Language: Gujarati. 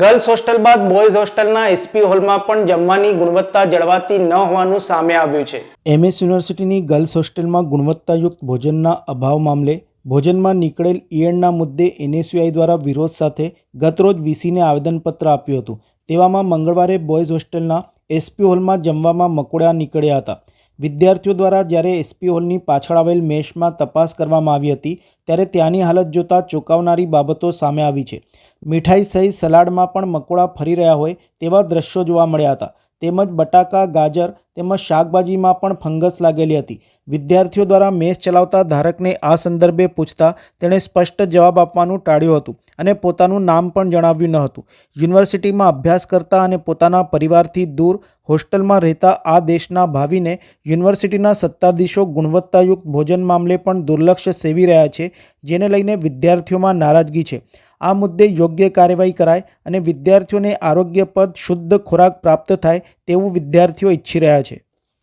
ગર્લ્સ હોસ્ટેલ બાદ બોયઝ હોસ્ટેલના એસપી હોલમાં પણ જમવાની ગુણવત્તા જળવાતી ન હોવાનું સામે આવ્યું છે. એમએસ યુનિવર્સિટીની ગર્લ્સ હોસ્ટેલમાં ગુણવત્તાયુક્ત ભોજનના અભાવ મામલે ભોજનમાં નીકળેલ ઈયળના મુદ્દે એનએસયુઆઈ દ્વારા વિરોધ સાથે ગતરોજ વીસીને આવેદનપત્ર આપ્યું હતું. તેવામાં મંગળવારે બોયઝ હોસ્ટેલના એસપી હોલમાં જમવામાં મકોડા નીકળ્યા હતા. વિદ્યાર્થીઓ દ્વારા જ્યારે એસપી હોલની પાછળ આવેલ મેશમાં તપાસ કરવામાં આવી હતી, ત્યારે ત્યાંની હાલત જોતાં ચોંકાવનારી બાબતો સામે આવી છે. મીઠાઈ સહિત સલાડમાં પણ મકોડા ફરી રહ્યા હોય તેવા દ્રશ્યો જોવા મળ્યા હતા. તેમજ બટાકા, ગાજર તેમજ શાકભાજીમાં પણ ફંગસ લાગેલી હતી. વિદ્યાર્થીઓ દ્વારા મેસ ચલાવતા ધારકને આ સંદર્ભે પૂછતા તેણે સ્પષ્ટ જવાબ આપવાનું ટાળ્યું હતું અને પોતાનું નામ પણ જણાવ્યું ન હતું. યુનિવર્સિટીમાં અભ્યાસ કરતા અને પોતાના પરિવારથી દૂર હોસ્ટેલમાં રહેતા આ દેશના ભાવિને યુનિવર્સિટીના સત્તાધીશો ગુણવત્તાયુક્ત ભોજન મામલે પણ દુર્લક્ષ સેવી રહ્યા છે, જેને લઈને વિદ્યાર્થીઓમાં નારાજગી છે. આ મુદ્દે યોગ્ય કાર્યવાહી કરાય અને વિદ્યાર્થીઓને આરોગ્યપદ શુદ્ધ ખોરાક પ્રાપ્ત થાય તેવું વિદ્યાર્થીઓ ઈચ્છી રહ્યા છે.